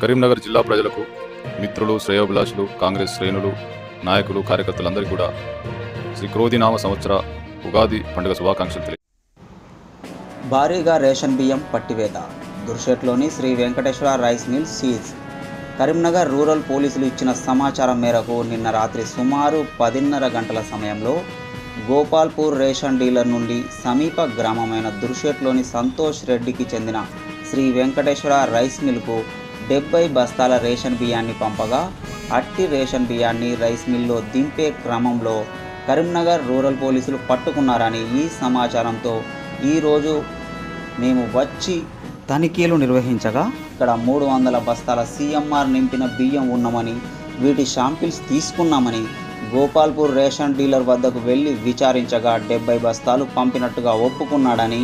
కరీంనగర్ జిల్లా ప్రజలకు మిత్రులు శ్రేయోభిలాషులు కాంగ్రెస్ శ్రేణులు నాయకులు కార్యకర్తలందరికీ కూడా శ్రీ క్రోధినామ సంవత్సర ఉగాది పండుగ శుభాకాంక్షలు తెలియ భారీగా రేషన్ బియ్యం పట్టివేత. దుర్షెట్లోని Sri Venkateswara rice mill seize. Karimnagar rural పోలీసులు ఇచ్చిన సమాచారం మేరకు నిన్న రాత్రి సుమారు పదిన్నర గంటల సమయంలో గోపాల్పూర్ రేషన్ డీలర్ నుండి సమీప గ్రామమైన దుర్షెట్లోని సంతోష్ రెడ్డికి చెందిన శ్రీ వెంకటేశ్వర రైస్ మిల్కు డెబ్బై బస్తాల రేషన్ బియ్యాన్ని పంపగా అట్టి రేషన్ బియ్యాన్ని రైస్ మిల్లో దింపే క్రమంలో కరీంనగర్ రూరల్ పోలీసులు పట్టుకున్నారని ఈ సమాచారంతో ఈరోజు మేము వచ్చి తనిఖీలు నిర్వహించగా ఇక్కడ మూడు వందల బస్తాల సీఎంఆర్ నింపిన బియ్యం ఉన్నామని వీటి షాంపిల్స్ తీసుకున్నామని గోపాల్పూర్ రేషన్ డీలర్ వద్దకు వెళ్ళి విచారించగా డెబ్బై బస్తాలు పంపినట్టుగా ఒప్పుకున్నాడని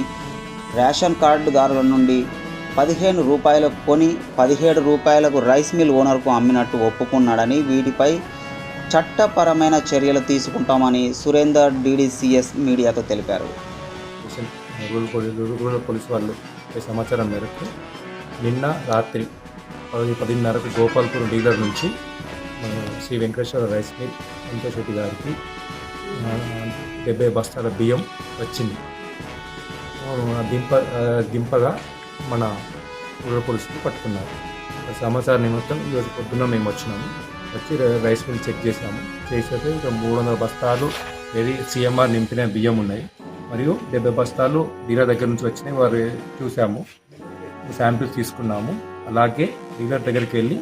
రేషన్ కార్డుదారుల నుండి పదిహేను రూపాయలకు కొని పదిహేడు రూపాయలకు రైస్ మిల్ ఓనర్కు అమ్మినట్టు ఒప్పుకున్నాడని వీటిపై చట్టపరమైన చర్యలు తీసుకుంటామని సురేందర్ డీడీసీఎస్ మీడియాతో తెలిపారు. స్టేషన్ రూరల్ పోలీస్ వాళ్ళు సమాచారం మేరకు నిన్న రాత్రి పది పదిన్నరకు గోపాల్పూర్ డీలర్ నుంచి శ్రీ వెంకటేశ్వర రైస్ మిల్ సంతోష్ రెడ్డి గారికి డెబ్బై బస్తాల బియ్యం వచ్చింది. దింప దింపగా మన ఊర పోలీసులు పట్టుకున్నారు. సమాచార సమాచారం నిమిత్తం ఈరోజు పొద్దున్న మేము వచ్చినాము. వచ్చి రైస్ మిల్ చెక్ చేసాము చేసేది ఇక మూడు వందల బస్తాలు ఏది సీఎంఆర్ నింపిన బియ్యం ఉన్నాయి. మరియు డెబ్బై బస్తాలు డీలర్ దగ్గర నుంచి వచ్చినాయి. వారు చూసాము శాంపిల్స్ తీసుకున్నాము. అలాగే డీలర్ దగ్గరికి వెళ్ళి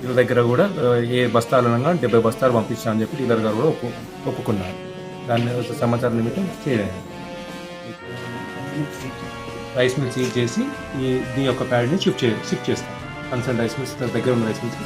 డీలర్ దగ్గర కూడా ఏ బస్తాలు అనగా డెబ్బై బస్తాలు పంపించామని అని చెప్పి డీలర్ గారు కూడా ఒప్పు ఒప్పుకున్నారు. దాన్ని సమాచారం నిమిత్తం చేయలేదు రైస్ మిల్ సీజ్ చేసి ఈ దీని యొక్క ప్యాడ్ని షిఫ్ట్ చే షిఫ్ట్ చేస్తాం. కన్సర్న్ రైస్ మిల్స్ దగ్గర ఉన్న రైస్ మిల్స్